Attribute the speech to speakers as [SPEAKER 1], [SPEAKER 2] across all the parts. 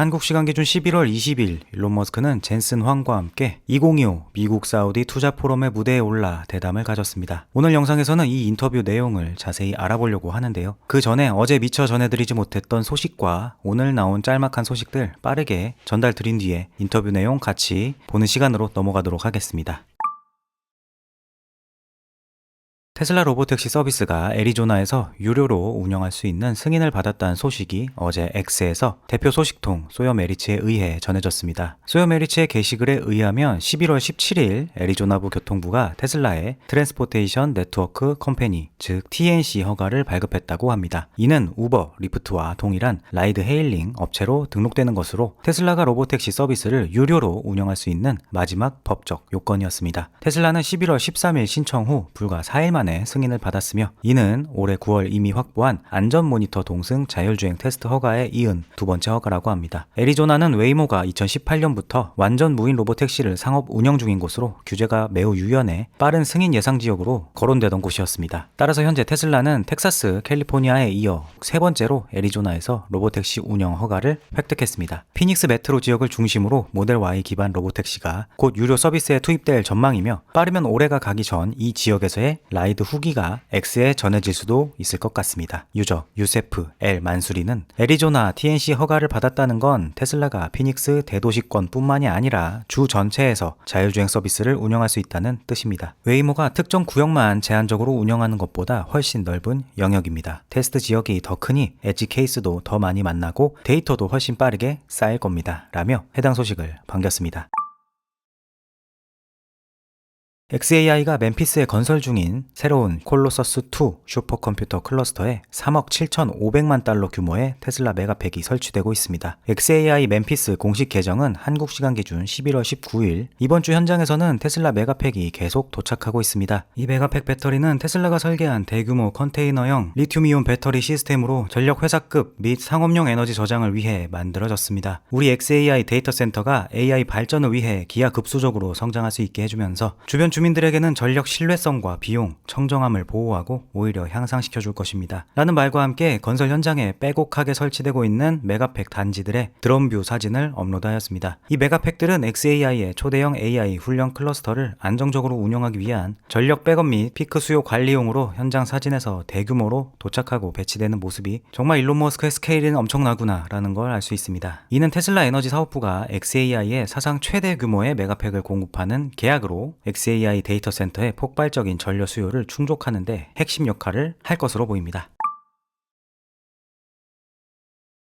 [SPEAKER 1] 한국 시간 기준 11월 20일 일론 머스크는 젠슨 황과 함께 2025 미국 사우디 투자 포럼의 무대에 올라 대담을 가졌습니다. 오늘 영상에서는 이 인터뷰 내용을 자세히 알아보려고 하는데요. 그 전에 어제 미처 전해드리지 못했던 소식과 오늘 나온 짤막한 소식들 빠르게 전달 드린 뒤에 인터뷰 내용 같이 보는 시간으로 넘어가도록 하겠습니다. 테슬라 로보택시 서비스가 애리조나에서 유료로 운영할 수 있는 승인을 받았다는 소식이 어제 X에서 대표 소식통 소요 메리츠에 의해 전해졌습니다. 소요 메리츠의 게시글에 의하면 11월 17일 애리조나부 교통부가 테슬라의 트랜스포테이션 네트워크 컴퍼니 즉 TNC 허가를 발급했다고 합니다. 이는 우버, 리프트와 동일한 라이드 헤일링 업체로 등록되는 것으로 테슬라가 로보택시 서비스를 유료로 운영할 수 있는 마지막 법적 요건이었습니다. 테슬라는 11월 13일 신청 후 불과 4일 만에 승인을 받았으며 이는 올해 9월 이미 확보한 안전 모니터 동승 자율주행 테스트 허가에 이은 두 번째 허가라고 합니다. 애리조나는 웨이모가 2018년부터 완전 무인 로보택시를 상업 운영 중인 곳으로 규제가 매우 유연해 빠른 승인 예상 지역으로 거론되던 곳이었습니다. 따라서 현재 테슬라는 텍사스, 캘리포니아에 이어 세 번째로 애리조나에서 로보택시 운영 허가를 획득했습니다. 피닉스 메트로 지역을 중심으로 모델 Y 기반 로보택시가 곧 유료 서비스에 투입될 전망이며 빠르면 올해가 가기 전 이 지역에서의 라이드 후기가 X에 전해질 수도 있을 것 같습니다. 유저 유세프 L 만수리는 애리조나 TNC 허가를 받았다는 건 테슬라가 피닉스 대도시권뿐만이 아니라 주 전체에서 자율주행 서비스를 운영할 수 있다는 뜻입니다. 웨이모가 특정 구역만 제한적으로 운영하는 것보다 훨씬 넓은 영역입니다. 테스트 지역이 더 크니 엣지 케이스도 더 많이 만나고 데이터도 훨씬 빠르게 쌓일 겁니다. 라며 해당 소식을 반겼습니다. XAI가 멤피스에 건설 중인 새로운 콜로서스2 슈퍼컴퓨터 클러스터에 3억 7,500만 달러 규모의 테슬라 메가팩이 설치되고 있습니다. XAI 멤피스 공식 계정은 한국 시간 기준 11월 19일 이번 주 현장에서는 테슬라 메가팩이 계속 도착하고 있습니다. 이 메가팩 배터리는 테슬라가 설계한 대규모 컨테이너형 리튬이온 배터리 시스템으로 전력 회사급 및 상업용 에너지 저장을 위해 만들어졌습니다. 우리 XAI 데이터 센터가 AI 발전을 위해 기하급수적으로 성장할 수 있게 해주면서 주변 주 민들에게는 전력 신뢰성과 비용, 청정함을 보호하고 오히려 향상시켜 줄 것입니다. 라는 말과 함께 건설 현장에 빼곡하게 설치되고 있는 메가팩 단지들의 드론뷰 사진을 업로드하였습니다. 이 메가팩들은 XAI의 초대형 AI 훈련 클러스터를 안정적으로 운영하기 위한 전력 백업 및 피크 수요 관리용으로 현장 사진에서 대규모로 도착하고 배치되는 모습이 정말 일론 머스크의 스케일은 엄청나구나 라는 걸 알 수 있습니다. 이는 테슬라 에너지 사업부가 XAI의 사상 최대 규모의 메가팩을 공급하는 계약으로 XAI AI 데이터 센터의 폭발적인 전력 수요를 충족하는 데 핵심 역할을 할 것으로 보입니다.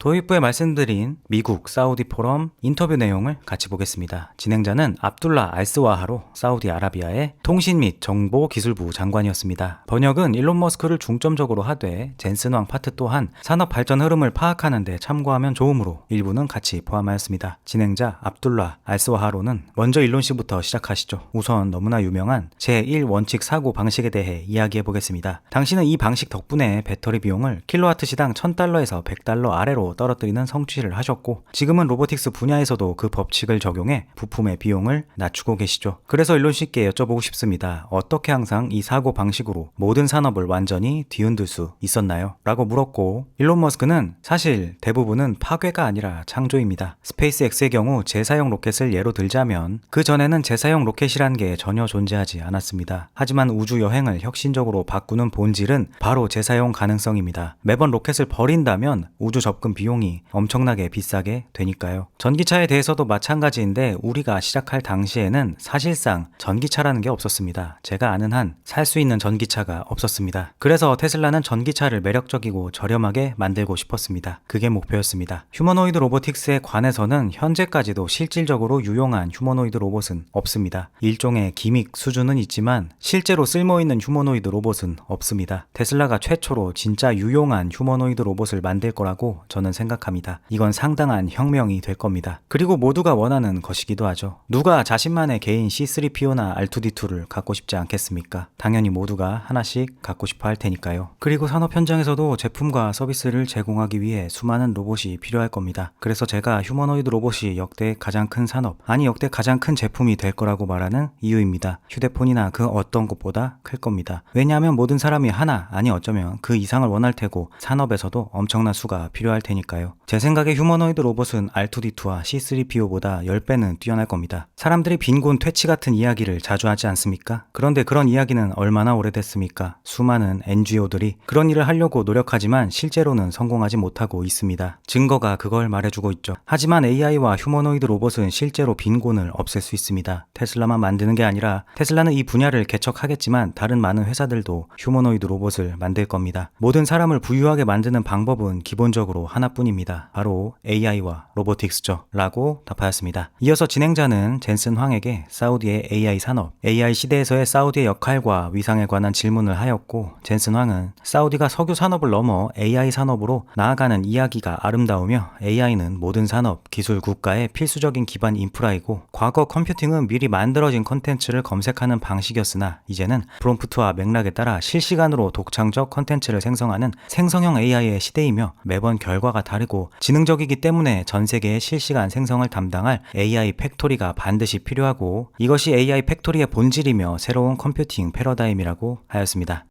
[SPEAKER 1] 도입부에 말씀드린 미국 사우디 포럼 인터뷰 내용을 같이 보겠습니다. 진행자는 압둘라 알스와하로 사우디아라비아의 통신 및 정보 기술부 장관이었습니다. 번역은 일론 머스크를 중점적으로 하되 젠슨 왕 파트 또한 산업 발전 흐름을 파악하는 데 참고하면 좋으므로 일부는 같이 포함하였습니다. 진행자 압둘라 알스와하로는 먼저 일론 씨부터 시작하시죠. 우선 너무나 유명한 제1원칙 사고 방식에 대해 이야기해 보겠습니다. 당신은 이 방식 덕분에 배터리 비용을 킬로와트 시당 1000달러에서 100달러 아래로 떨어뜨리는 성취를 하셨고 지금은 로보틱스 분야에서도 그 법칙을 적용해 부품의 비용을 낮추고 계시죠. 그래서 일론 씨께 여쭤보고 싶습니다. 어떻게 항상 이 사고 방식으로 모든 산업을 완전히 뒤흔들 수 있었나요? 라고 물었고 일론 머스크는 사실 대부분은 파괴가 아니라 창조입니다. 스페이스X의 경우 재사용 로켓을 예로 들자면 그 전에는 재사용 로켓이란 게 전혀 존재하지 않았습니다. 하지만 우주 여행을 혁신적으로 바꾸는 본질은 바로 재사용 가능성입니다. 매번 로켓을 버린다면 우주 접근 비용이 엄청나게 비싸게 되니까요. 전기차에 대해서도 마찬가지인데 우리가 시작할 당시에는 사실상 전기차라는 게 없었습니다. 제가 아는 한 살 수 있는 전기차가 없었습니다. 그래서 테슬라는 전기차를 매력적이고 저렴하게 만들고 싶었습니다. 그게 목표였습니다. 휴머노이드 로보틱스에 관해서는 현재까지도 실질적으로 유용한 휴머노이드 로봇은 없습니다. 일종의 기믹 수준은 있지만 실제로 쓸모있는 휴머노이드 로봇은 없습니다. 테슬라가 최초로 진짜 유용한 휴머노이드 로봇을 만들 거라고 저는 생각합니다. 이건 상당한 혁명이 될 겁니다. 그리고 모두가 원하는 것이기도 하죠. 누가 자신만의 개인 C3PO나 R2D2를 갖고 싶지 않겠습니까? 당연히 모두가 하나씩 갖고 싶어 할 테니까요. 그리고 산업 현장에서도 제품과 서비스를 제공하기 위해 수많은 로봇이 필요할 겁니다. 그래서 제가 휴머노이드 로봇이 역대 가장 큰 산업, 아니 역대 가장 큰 제품이 될 거라고 말하는 이유입니다. 휴대폰이나 그 어떤 것보다 클 겁니다. 왜냐하면 모든 사람이 하나, 아니 어쩌면 그 이상을 원할 테고 산업에서도 엄청난 수가 필요할 테니 때 문이니까요. 제 생각에 휴머노이드 로봇은 R2D2와 C3PO보다 10배는 뛰어날 겁니다. 사람들이 빈곤 퇴치 같은 이야기를 자주 하지 않습니까? 그런데 그런 이야기는 얼마나 오래됐습니까? 수많은 NGO들이 그런 일을 하려고 노력하지만 실제로는 성공하지 못하고 있습니다. 증거가 그걸 말해주고 있죠. 하지만 AI와 휴머노이드 로봇은 실제로 빈곤을 없앨 수 있습니다. 테슬라만 만드는 게 아니라 테슬라는 이 분야를 개척하겠지만 다른 많은 회사들도 휴머노이드 로봇을 만들 겁니다. 모든 사람을 부유하게 만드는 방법은 기본적으로 하나 뿐입니다. 바로 AI와 로보틱스죠. 라고 답하였습니다. 이어서 진행자는 젠슨 황에게 사우디의 AI 산업, AI 시대에서의 사우디의 역할과 위상에 관한 질문을 하였고 젠슨 황은 사우디가 석유 산업을 넘어 AI 산업으로 나아가는 이야기가 아름다우며 AI는 모든 산업, 기술 국가의 필수적인 기반 인프라이고 과거 컴퓨팅은 미리 만들어진 컨텐츠를 검색하는 방식이었으나 이제는 프롬프트와 맥락에 따라 실시간으로 독창적 컨텐츠를 생성하는 생성형 AI의 시대이며 매번 결과가 다르고 지능적이기 때문에 전 세계의 실시간 생성을 담당할 AI 팩토리가 반드시 필요하고 이것이 AI 팩토리의 본질이며 새로운 컴퓨팅 패러다임이라고 하였습니다.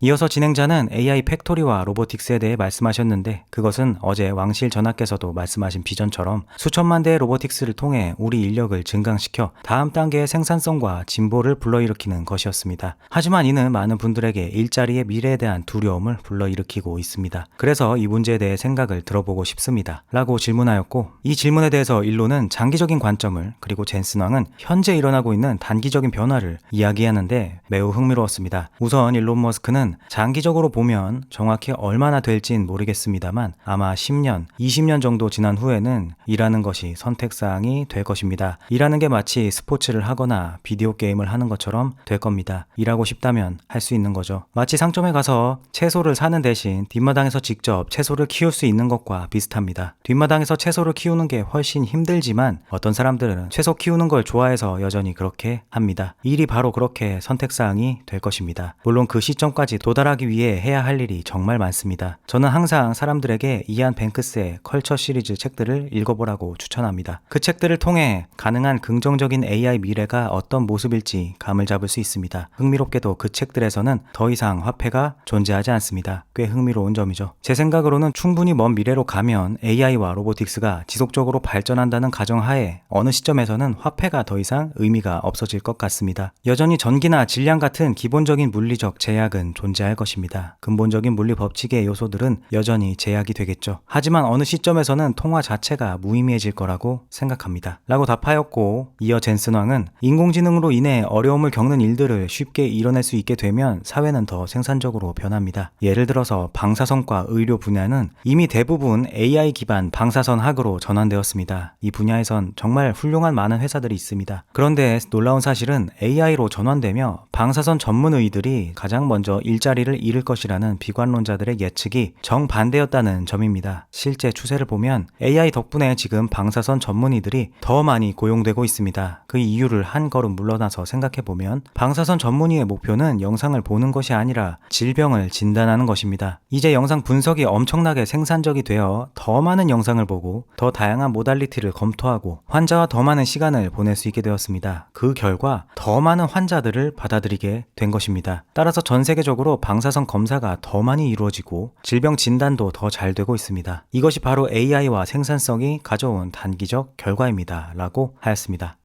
[SPEAKER 1] 이어서 진행자는 AI 팩토리와 로보틱스에 대해 말씀하셨는데 그것은 어제 왕실 전하께서도 말씀하신 비전처럼 수천만 대의 로보틱스를 통해 우리 인력을 증강시켜 다음 단계의 생산성과 진보를 불러일으키는 것이었습니다. 하지만 이는 많은 분들에게 일자리의 미래에 대한 두려움을 불러일으키고 있습니다. 그래서 이 문제에 대해 생각을 들어보고 싶습니다. 라고 질문하였고 이 질문에 대해서 일로는 장기적인 관점을 그리고 젠슨 왕은 현재 일어나고 있는 단기적인 변화를 이야기하는데 매우 흥미로웠습니다. 우선 일론 머스크는 장기적으로 보면 정확히 얼마나 될진 모르겠습니다만 아마 10년, 20년 정도 지난 후에는 일하는 것이 선택사항이 될 것입니다. 일하는 게 마치 스포츠를 하거나 비디오 게임을 하는 것처럼 될 겁니다. 일하고 싶다면 할 수 있는 거죠. 마치 상점에 가서 채소를 사는 대신 뒷마당에서 직접 채소를 키울 수 있는 것과 비슷합니다. 뒷마당에서 채소를 키우는 게 훨씬 힘들지만 어떤 사람들은 채소 키우는 걸 좋아해서 여전히 그렇게 합니다. 일이 바로 그렇게 선택사항이 될 것입니다. 물론 그 시점까지 도달하기 위해 해야 할 일이 정말 많습니다. 저는 항상 사람들에게 이안 뱅크스의 컬처 시리즈 책들을 읽어보라고 추천합니다. 그 책들을 통해 가능한 긍정적인 AI 미래가 어떤 모습일지 감을 잡을 수 있습니다. 흥미롭게도 그 책들에서는 더 이상 화폐가 존재하지 않습니다. 꽤 흥미로운 점이죠. 제 생각으로는 충분히 먼 미래로 가면 AI와 로보틱스가 지속적으로 발전한다는 가정하에 어느 시점에서는 화폐가 더 이상 의미가 없어질 것 같습니다. 여전히 전기나 질량 같은 기본적인 물리적 제약은 존 재할 것입니다. 근본적인 물리 법칙의 요소들은 여전히 제약이 되겠죠. 하지만 어느 시점에서는 통화 자체가 무의미해질 거라고 생각합니다. 라고 답하였고, 이어 젠슨 왕은 인공지능으로 인해 어려움을 겪는 일들을 쉽게 이뤄낼 수 있게 되면 사회는 더 생산적으로 변합니다. 예를 들어서 방사선과 의료 분야는 이미 대부분 AI 기반 방사선 학으로 전환되었습니다. 이 분야에선 정말 훌륭한 많은 회사들이 있습니다. 그런데 놀라운 사실은 AI로 전환되며 방사선 전문 의들이 가장 먼저 일자리를 잃을 것이라는 비관론자들의 예측이 정반대였다는 점입니다. 실제 추세를 보면 AI 덕분에 지금 방사선 전문의들이 더 많이 고용되고 있습니다. 그 이유를 한 걸음 물러나서 생각해 보면 방사선 전문의의 목표는 영상을 보는 것이 아니라 질병을 진단하는 것입니다. 이제 영상 분석이 엄청나게 생산적이 되어 더 많은 영상을 보고 더 다양한 모달리티를 검토하고 환자와 더 많은 시간을 보낼 수 있게 되었습니다. 그 결과 더 많은 환자들을 받아들이게 된 것입니다. 따라서 전 세계적으로 방사선 검사가 더 많이 이루어지고 질병 진단도 더 잘 되고 있습니다. 이것이 바로 AI와 생산성이 가져온 단기적 결과입니다. 라고 하였습니다.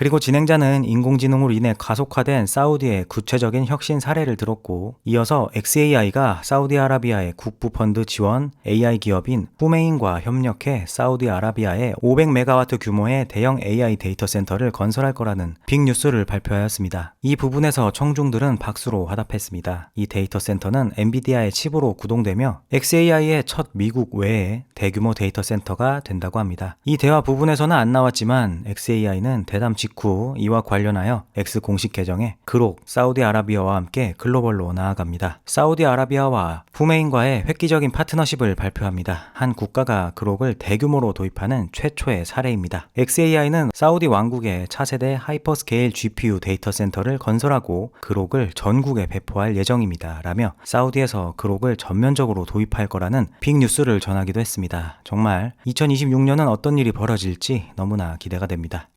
[SPEAKER 1] 그리고 진행자는 인공지능으로 인해 가속화된 사우디의 구체적인 혁신 사례를 들었고 이어서 XAI가 사우디아라비아의 국부 펀드 지원 AI 기업인 후메인과 협력해 사우디아라비아에 500메가와트 규모의 대형 AI 데이터 센터를 건설할 거라는 빅뉴스를 발표하였습니다. 이 부분에서 청중들은 박수로 화답했습니다. 이 데이터 센터는 엔비디아의 칩으로 구동되며 XAI의 첫 미국 외에 대규모 데이터 센터가 된다고 합니다. 이 대화 부분에서는 안 나왔지만 XAI는 대담 직후 이와 관련하여 X 공식 계정에 그록 사우디아라비아와 함께 글로벌로 나아갑니다. 사우디아라비아와 후메인과의 획기적인 파트너십을 발표합니다. 한 국가가 그록을 대규모로 도입하는 최초의 사례입니다. XAI는 사우디 왕국의 차세대 하이퍼스케일 GPU 데이터 센터를 건설하고 그록을 전국에 배포할 예정입니다. 라며 사우디에서 그록을 전면적으로 도입할 거라는 빅뉴스를 전하기도 했습니다. 정말 2026년은 어떤 일이 벌어질지 너무나 기대가 됩니다.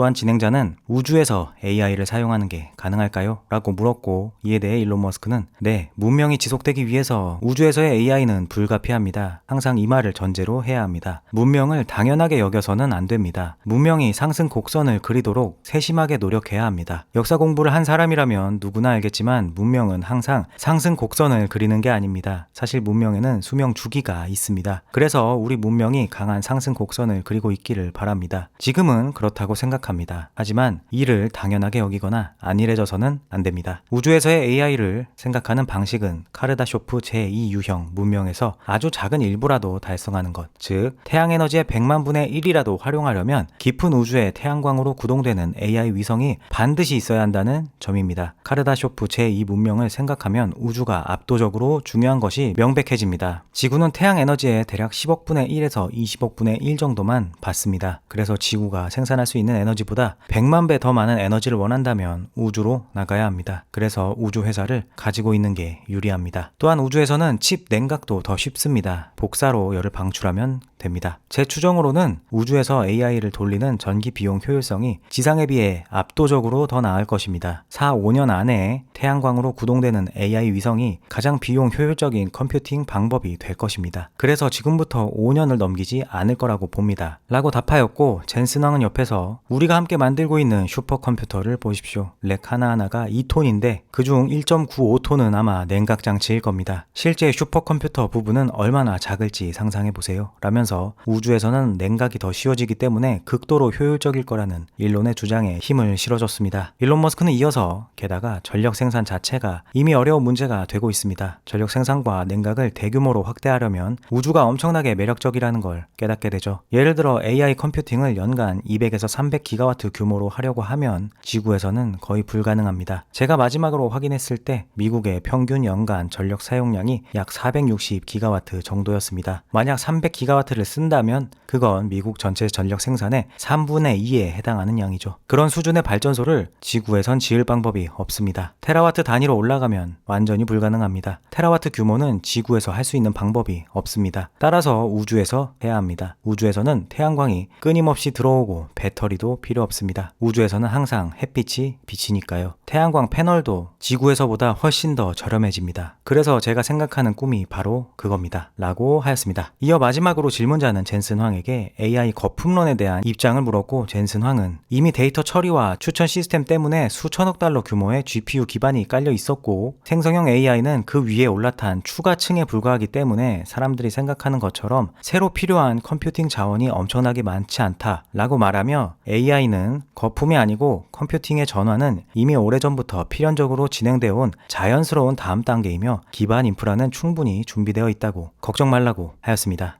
[SPEAKER 1] 또한 진행자는 우주에서 AI를 사용하는 게 가능할까요? 라고 물었고 이에 대해 일론 머스크는 네, 문명이 지속되기 위해서 우주에서의 AI는 불가피합니다. 항상 이 말을 전제로 해야 합니다. 문명을 당연하게 여겨서는 안 됩니다. 문명이 상승 곡선을 그리도록 세심하게 노력해야 합니다. 역사 공부를 한 사람이라면 누구나 알겠지만 문명은 항상 상승 곡선을 그리는 게 아닙니다. 사실 문명에는 수명 주기가 있습니다. 그래서 우리 문명이 강한 상승 곡선을 그리고 있기를 바랍니다. 지금은 그렇다고 생각합니다. 하지만 이를 당연하게 여기거나 안일해져서는 안 됩니다. 우주에서의 AI를 생각하는 방식은 카르다쇼프 제2유형 문명에서 아주 작은 일부라도 달성하는 것, 즉 태양 에너지의 100만 분의 1이라도 활용하려면 깊은 우주의 태양광으로 구동되는 AI 위성이 반드시 있어야 한다는 점입니다. 카르다쇼프 제2 문명을 생각하면 우주가 압도적으로 중요한 것이 명백해집니다. 지구는 태양 에너지의 대략 10억 분의 1에서 20억 분의 1 정도만 받습니다. 그래서 지구가 생산할 수 있는 에너지 보다 100만 배 더 많은 에너지를 원한다면 우주로 나가야 합니다. 그래서 우주 회사를 가지고 있는 게 유리합니다. 또한 우주에서는 칩 냉각도 더 쉽습니다. 복사로 열을 방출하면 됩니다. 제 추정으로는 우주에서 AI를 돌리는 전기 비용 효율성이 지상에 비해 압도적으로 더 나을 것입니다. 4, 5년 안에 태양광으로 구동되는 AI 위성이 가장 비용 효율적인 컴퓨팅 방법이 될 것입니다. 그래서 지금부터 5년을 넘기지 않을 거라고 봅니다. 라고 답하였고 젠슨 왕은 옆에서 우리 가 함께 만들고 있는 슈퍼컴퓨터를 보십시오. 렉 하나하나가 2톤인데 그중 1.95톤은 아마 냉각 장치일 겁니다. 실제 슈퍼컴퓨터 부분은 얼마나 작을지 상상해 보세요. 라면서 우주에서는 냉각이 더 쉬워지기 때문에 극도로 효율적일 거라는 일론의 주장에 힘을 실어줬습니다. 일론 머스크는 이어서 게다가 전력 생산 자체가 이미 어려운 문제가 되고 있습니다. 전력 생산과 냉각을 대규모로 확대하려면 우주가 엄청나게 매력적이라는 걸 깨닫게 되죠. 예를 들어 AI 컴퓨팅을 연간 200에서 300 기가와트 규모로 하려고 하면 지구에서는 거의 불가능합니다. 제가 마지막으로 확인했을 때 미국의 평균 연간 전력 사용량이 약 460기가와트 정도였습니다. 만약 300기가와트를 쓴다면 그건 미국 전체 전력 생산의 3분의 2에 해당하는 양이죠. 그런 수준의 발전소를 지구에선 지을 방법이 없습니다. 테라와트 단위로 올라가면 완전히 불가능합니다. 테라와트 규모는 지구에서 할 수 있는 방법이 없습니다. 따라서 우주에서 해야 합니다. 우주에서는 태양광이 끊임없이 들어오고 배터리도 필요 없습니다. 우주에서는 항상 햇빛이 비치니까요. 태양광 패널도 지구에서보다 훨씬 더 저렴해집니다. 그래서 제가 생각하는 꿈이 바로 그겁니다. 라고 하였습니다. 이어 마지막으로 질문자는 젠슨 황에게 AI 거품론에 대한 입장을 물었고 젠슨 황은 이미 데이터 처리와 추천 시스템 때문에 수천억 달러 규모의 GPU 기반이 깔려 있었고 생성형 AI는 그 위에 올라탄 추가층에 불과하기 때문에 사람들이 생각하는 것처럼 새로 필요한 컴퓨팅 자원이 엄청나게 많지 않다라고 말하며 AI 는 거품이 아니고 컴퓨팅의 전환은 이미 오래전부터 필연적으로 진행되어 온 자연스러운 다음 단계이며 기반 인프라는 충분히 준비되어 있다고 걱정 말라고 하였습니다.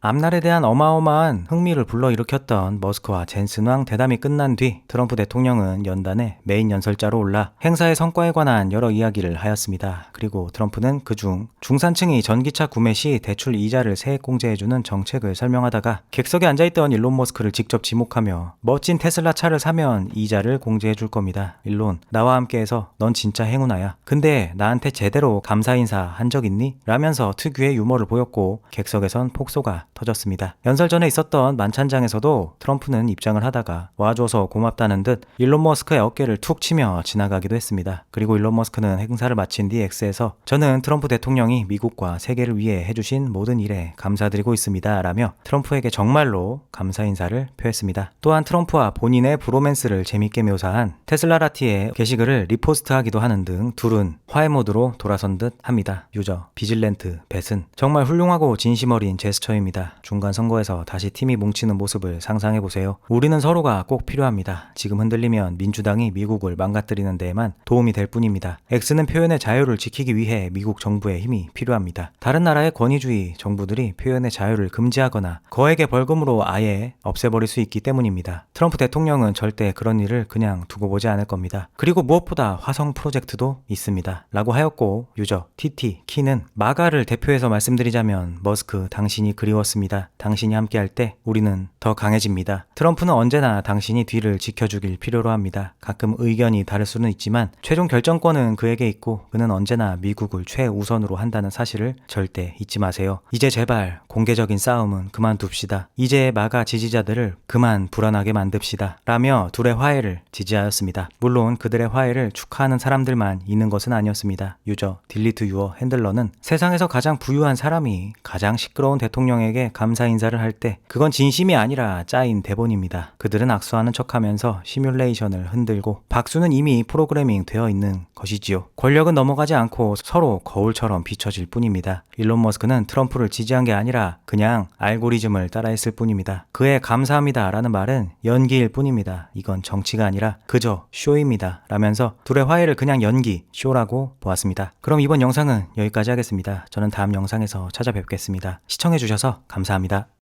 [SPEAKER 1] 앞날에 대한 어마어마한 흥미를 불러일으켰던 머스크와 젠슨 왕 대담이 끝난 뒤 트럼프 대통령은 연단에 메인 연설자로 올라 행사의 성과에 관한 여러 이야기를 하였습니다. 그리고 트럼프는 그중 중산층이 전기차 구매 시 대출 이자를 세액 공제해주는 정책을 설명하다가 객석에 앉아있던 일론 머스크를 직접 지목하며 멋진 테슬라 차를 사면 이자를 공제해줄 겁니다. 일론, 나와 함께해서 넌 진짜 행운아야. 근데 나한테 제대로 감사 인사 한 적 있니? 라면서 특유의 유머를 보였고 객석에선 폭소가 터졌습니다. 연설 전에 있었던 만찬장에서도 트럼프는 입장을 하다가 와줘서 고맙다는 듯 일론 머스크의 어깨를 툭 치며 지나가기도 했습니다. 그리고 일론 머스크는 행사를 마친 뒤 X에서 저는 트럼프 대통령이 미국과 세계를 위해 해주신 모든 일에 감사드리고 있습니다. 라며 트럼프에게 정말로 감사 인사를 표했습니다. 또한 트럼프와 본인의 브로맨스를 재밌게 묘사한 테슬라라티의 게시글을 리포스트하기도 하는 등 둘은 화해 모드로 돌아선 듯 합니다. 유저, 비질렌트, 뱃은 정말 훌륭하고 진심 어린 제스처입니다. 중간 선거에서 다시 팀이 뭉치는 모습을 상상해 보세요. 우리는 서로가 꼭 필요합니다. 지금 흔들리면 민주당이 미국을 망가뜨리는 데에만 도움이 될 뿐입니다. X는 표현의 자유를 지키기 위해 미국 정부의 힘이 필요합니다. 다른 나라의 권위주의 정부들이 표현의 자유를 금지하거나 거액의 벌금으로 아예 없애버릴 수 있기 때문입니다. 트럼프 대통령은 절대 그런 일을 그냥 두고 보지 않을 겁니다. 그리고 무엇보다 화성 프로젝트도 있습니다. 라고 하였고 유저 TT 키는 마가를 대표해서 말씀드리자면 머스크 당신이 그리웠습니다. 있습니다. 당신이 함께할 때 우리는 더 강해집니다. 트럼프는 언제나 당신이 뒤를 지켜주길 필요로 합니다. 가끔 의견이 다를 수는 있지만 최종 결정권은 그에게 있고 그는 언제나 미국을 최우선으로 한다는 사실을 절대 잊지 마세요. 이제 제발 공개적인 싸움은 그만둡시다. 이제 마가 지지자들을 그만 불안하게 만듭시다. 라며 둘의 화해를 지지하였습니다. 물론 그들의 화해를 축하하는 사람들만 있는 것은 아니었습니다. 유저 딜리트 유어 핸들러는 세상에서 가장 부유한 사람이 가장 시끄러운 대통령에게 감사 인사를 할 때 그건 진심이 아니라 짜인 대본입니다. 그들은 악수하는 척하면서 시뮬레이션을 흔들고 박수는 이미 프로그래밍 되어 있는 것이지요. 권력은 넘어가지 않고 서로 거울처럼 비춰질 뿐입니다. 일론 머스크는 트럼프를 지지한 게 아니라 그냥 알고리즘을 따라했을 뿐입니다. 그의 감사합니다 라는 말은 연기일 뿐입니다. 이건 정치가 아니라 그저 쇼입니다. 라면서 둘의 화해를 그냥 연기, 쇼라고 보았습니다. 그럼 이번 영상은 여기까지 하겠습니다. 저는 다음 영상에서 찾아뵙겠습니다. 시청해주셔서 감사합니다.